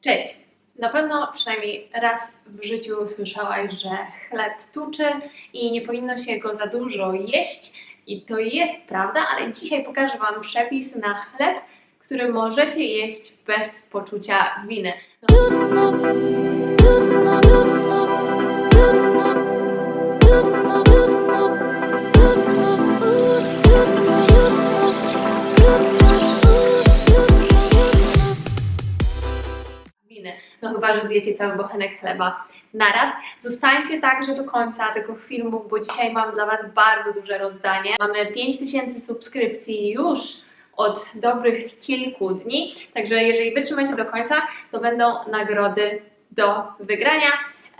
Cześć! Na pewno przynajmniej raz w życiu słyszałaś, że chleb tuczy i nie powinno się go za dużo jeść. I to jest prawda, ale dzisiaj pokażę Wam przepis na chleb, który możecie jeść bez poczucia winy. No, zjecie cały bochenek chleba naraz. Zostańcie także do końca tego filmu, bo dzisiaj mam dla Was bardzo duże rozdanie. Mamy 5000 subskrypcji już od dobrych kilku dni, także jeżeli wytrzymacie do końca, to będą nagrody do wygrania.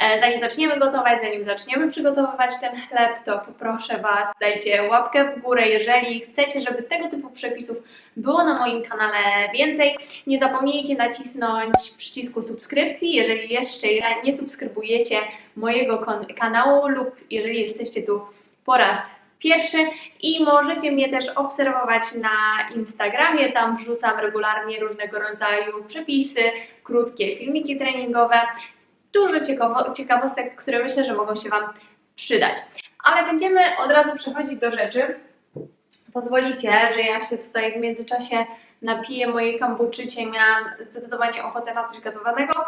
E, Zanim zaczniemy gotować, zanim zaczniemy przygotowywać ten chleb, to poproszę Was, dajcie łapkę w górę, jeżeli chcecie, żeby tego typu przepisów było na moim kanale więcej. Nie zapomnijcie nacisnąć przycisku subskrypcji, jeżeli jeszcze nie subskrybujecie mojego kanału lub jeżeli jesteście tu po raz pierwszy i możecie mnie też obserwować na Instagramie, tam wrzucam regularnie różnego rodzaju przepisy, krótkie filmiki treningowe, dużo ciekawo- ciekawostek, które myślę, że mogą się Wam przydać. Ale będziemy od razu przechodzić do rzeczy. Pozwolicie, że ja się tutaj w międzyczasie napiję mojej kombuczycie. Miałam zdecydowanie ochotę na coś gazowanego.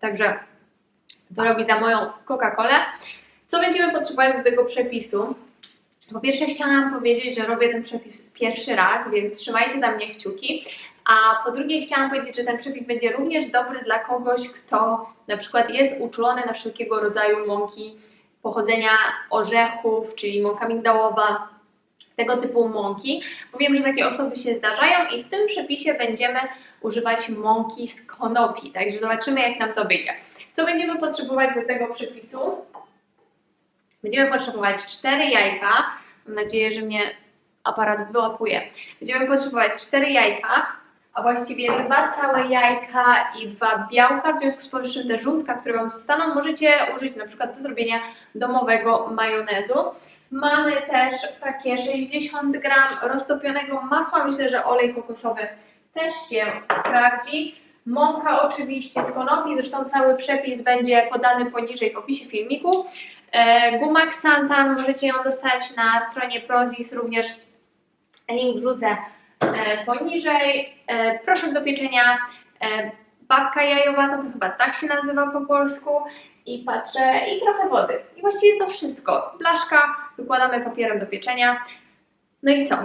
Także to robi za moją Coca-Colę. Co będziemy potrzebować do tego przepisu? Po pierwsze chciałam powiedzieć, że robię ten przepis pierwszy raz, więc trzymajcie za mnie kciuki. A po drugie chciałam powiedzieć, że ten przepis będzie również dobry dla kogoś, kto na przykład jest uczulony na wszelkiego rodzaju mąki pochodzenia orzechów, czyli mąka migdałowa, tego typu mąki, bo wiem, że takie osoby się zdarzają i w tym przepisie będziemy używać mąki z konopi, także zobaczymy jak nam to wyjdzie. Co będziemy potrzebować do tego przepisu? Będziemy potrzebować 4 jajka, mam nadzieję, że mnie aparat wyłapuje. Będziemy potrzebować 4 jajka, a właściwie dwa całe jajka i dwa białka, w związku z powyższym te żółtka, które Wam zostaną, możecie użyć na przykład do zrobienia domowego majonezu. Mamy też takie 60 gram roztopionego masła, myślę, że olej kokosowy też się sprawdzi. Mąka oczywiście z konopi, zresztą cały przepis będzie podany poniżej w opisie filmiku. E, Guma Xantan, możecie ją dostać na stronie Prozis, również link wrzucę poniżej. E, Proszek do pieczenia, e, babka jajowata, to chyba tak się nazywa po polsku. I patrzę, i trochę wody. I właściwie to wszystko. Blaszka, wykładamy papierem do pieczenia. No i co?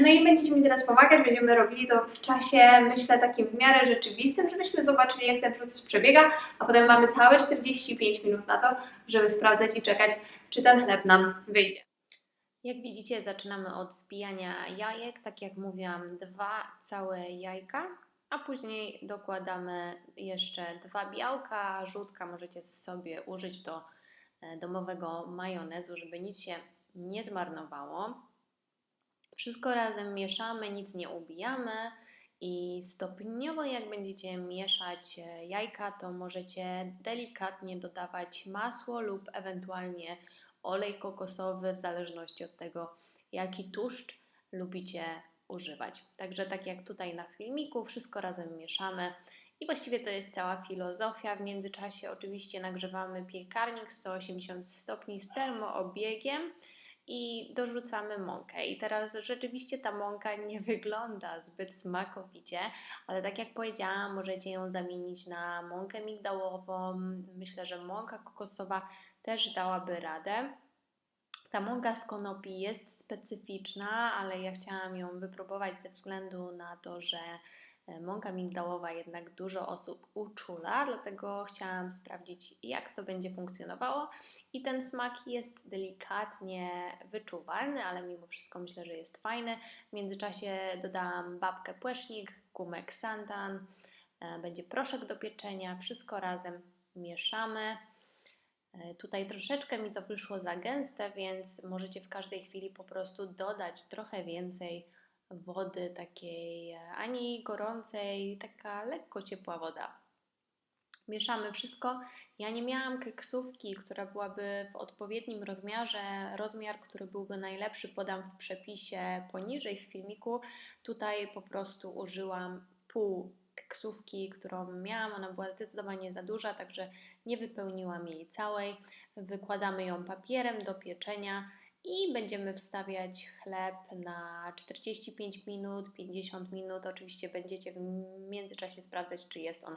No i będziecie mi teraz pomagać, będziemy robili to w czasie, myślę, takim w miarę rzeczywistym, żebyśmy zobaczyli, jak ten proces przebiega, a potem mamy całe 45 minut na to, żeby sprawdzać i czekać, czy ten chleb nam wyjdzie. Jak widzicie, zaczynamy od wbijania jajek. Tak jak mówiłam, dwa całe jajka, a później dokładamy jeszcze dwa białka. Żółtka możecie sobie użyć do e, domowego majonezu, żeby nic się nie zmarnowało. Wszystko razem mieszamy, nic nie ubijamy i stopniowo jak będziecie mieszać e, jajka, to możecie delikatnie dodawać masło lub ewentualnie olej kokosowy, w zależności od tego, jaki tłuszcz lubicie używać. Także tak jak tutaj na filmiku, wszystko razem mieszamy i właściwie to jest cała filozofia. W międzyczasie oczywiście nagrzewamy piekarnik 180 stopni z termoobiegiem i dorzucamy mąkę. I teraz rzeczywiście ta mąka nie wygląda zbyt smakowicie, ale tak jak powiedziałam, możecie ją zamienić na mąkę migdałową. Myślę, że mąka kokosowa też dałaby radę. Ta mąka z konopi jest specyficzna, ale ja chciałam ją wypróbować ze względu na to, że mąka migdałowa jednak dużo osób uczula, dlatego chciałam sprawdzić, jak to będzie funkcjonowało. I ten smak jest delikatnie wyczuwalny, ale mimo wszystko myślę, że jest fajny. W międzyczasie dodałam babkę płesznik, gumek santan, e, będzie proszek do pieczenia, wszystko razem mieszamy. E, Tutaj troszeczkę mi to wyszło za gęste, więc możecie w każdej chwili po prostu dodać trochę więcej wody, takiej ani gorącej, taka lekko ciepła woda. Mieszamy wszystko. Ja nie miałam keksówki, która byłaby w odpowiednim rozmiarze. Rozmiar, który byłby najlepszy, podam w przepisie poniżej w filmiku. Tutaj po prostu użyłam pół ksówki, którą miałam. Ona była zdecydowanie za duża, także nie wypełniłam jej całej. Wykładamy ją papierem do pieczenia i będziemy wstawiać chleb na 45 minut, 50 minut. Oczywiście będziecie w międzyczasie sprawdzać, czy jest on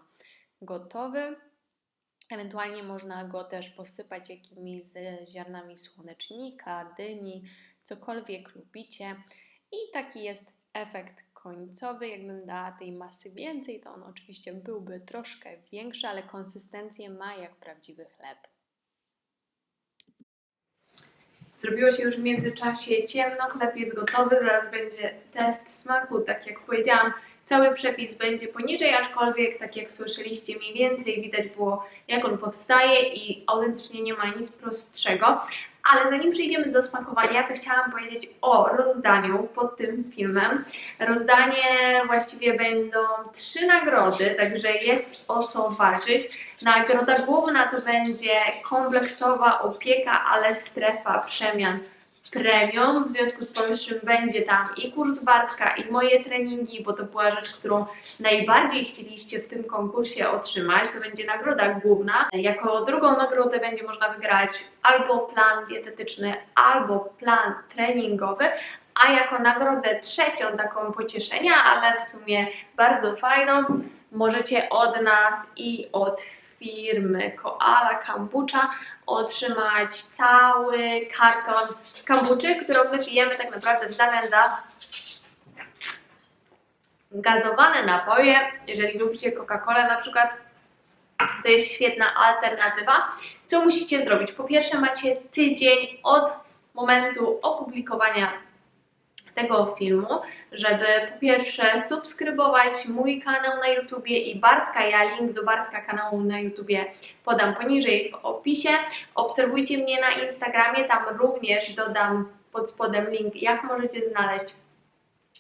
gotowy. Ewentualnie można go też posypać jakimiś ziarnami słonecznika, dyni, cokolwiek lubicie. I taki jest efekt końcowy. Jakbym dała tej masy więcej, to on oczywiście byłby troszkę większy, ale konsystencję ma jak prawdziwy chleb. Zrobiło się już w międzyczasie ciemno, chleb jest gotowy, zaraz będzie test smaku. Tak jak powiedziałam, cały przepis będzie poniżej, aczkolwiek tak jak słyszeliście mniej więcej widać było jak on powstaje i autentycznie nie ma nic prostszego. Ale zanim przejdziemy do smakowania, to chciałam powiedzieć o rozdaniu pod tym filmem. Rozdanie właściwie będą trzy nagrody, także jest o co walczyć. Nagroda główna to będzie kompleksowa opieka, ale strefa przemian premium. W związku z powyższym będzie tam i kurs Bartka, i moje treningi, bo to była rzecz, którą najbardziej chcieliście w tym konkursie otrzymać. To będzie nagroda główna. Jako drugą nagrodę będzie można wygrać albo plan dietetyczny, albo plan treningowy. A jako nagrodę trzecią, taką pocieszenia, ale w sumie bardzo fajną, możecie od nas i od firmy Koala Kombucha otrzymać cały karton kombuczy, którą my pijemy tak naprawdę w zamian za gazowane napoje. Jeżeli lubicie Coca-Colę na przykład, to jest świetna alternatywa. Co musicie zrobić? Po pierwsze macie tydzień od momentu opublikowania tego filmu, żeby po pierwsze subskrybować mój kanał na YouTubie i Bartka, ja link do Bartka kanału na YouTubie podam poniżej w opisie. Obserwujcie mnie na Instagramie, tam również dodam pod spodem link, jak możecie znaleźć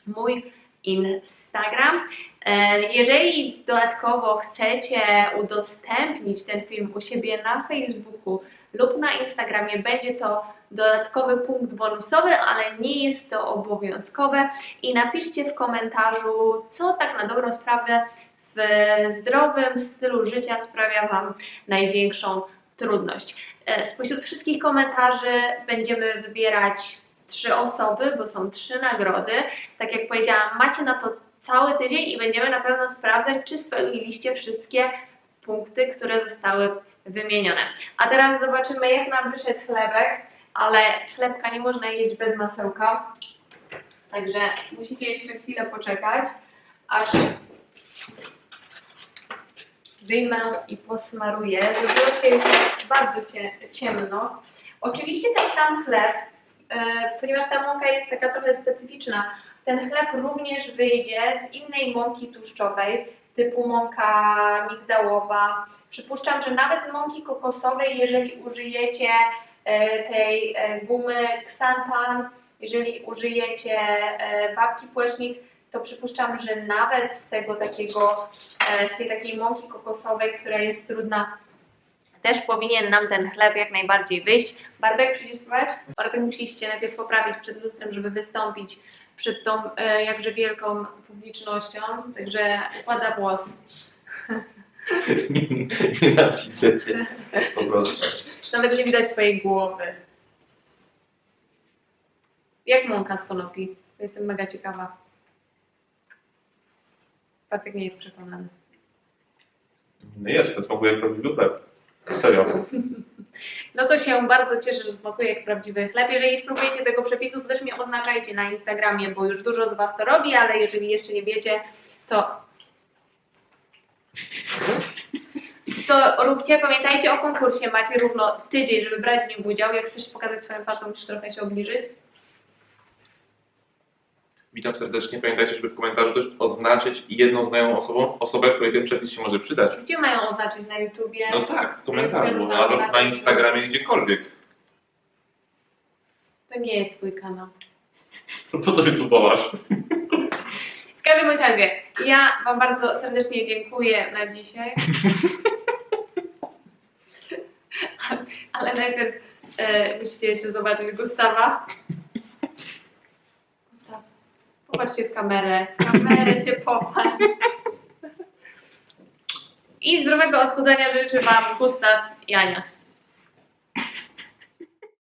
mój Instagram. E, Jeżeli dodatkowo chcecie udostępnić ten film u siebie na Facebooku lub na Instagramie, będzie to dodatkowy punkt bonusowy, ale nie jest to obowiązkowe. I napiszcie w komentarzu, co tak na dobrą sprawę w zdrowym stylu życia sprawia Wam największą trudność. E, Spośród wszystkich komentarzy będziemy wybierać trzy osoby, bo są trzy nagrody. Tak jak powiedziałam, macie na to cały tydzień i będziemy na pewno sprawdzać, czy spełniliście wszystkie punkty, które zostały wymienione. A teraz zobaczymy, jak nam wyszedł chlebek, ale chlebka nie można jeść bez masełka. Także musicie jeszcze chwilę poczekać, aż wyjmę i posmaruję. Zrobiło się bardzo cie, ciemno. Oczywiście ten sam chleb, e, ponieważ ta mąka jest taka trochę specyficzna, ten chleb również wyjdzie z innej mąki tłuszczowej, typu mąka migdałowa. Przypuszczam, że nawet z mąki kokosowej, jeżeli użyjecie tej e, gumy Xantan, jeżeli użyjecie e, babki płecznik, to przypuszczam, że nawet z tego takiego, e, z tej takiej mąki kokosowej, która jest trudna, też powinien nam ten chleb jak najbardziej wyjść. Bartek, przyjdzie spróbować? Bartek musieliście najpierw poprawić przed lustrem, żeby wystąpić przed tą e, jakże wielką publicznością, także układa włos. Nienawidzę cię. Po prostu. Nawet nie widać twojej głowy. Jak mąka z konopi? Jestem mega ciekawa. Bartek nie jest przekonany. No jest, to smakuje jak prawdziwy chleb. Serio. No to się bardzo cieszę, że smakuje jak prawdziwy chleb. Jeżeli spróbujecie tego przepisu, to też mnie oznaczajcie na Instagramie, bo już dużo z Was to robi, ale jeżeli jeszcze nie wiecie, to to róbcie. Pamiętajcie o konkursie, macie równo tydzień, żeby brać w nim udział. Jak chcesz pokazać swoją twarz, to musisz trochę się obniżyć. Witam serdecznie. Pamiętajcie, żeby w komentarzu też oznaczyć jedną znajomą osobą, osobę, której ten przepis się może przydać. Gdzie mają oznaczyć na YouTubie? No tak, w komentarzu, albo na oznaczyć. Instagramie, gdziekolwiek. To nie jest Twój kanał. No po to YouTubowasz. W każdym bądź razie, ja Wam bardzo serdecznie dziękuję na dzisiaj. Ale najpierw e, musicie jeszcze zobaczyć Gustawa. Gustaw, popatrzcie w kamerę. Kamerę się popatrz. I zdrowego odchudzania życzy Wam Gustaw i Ania.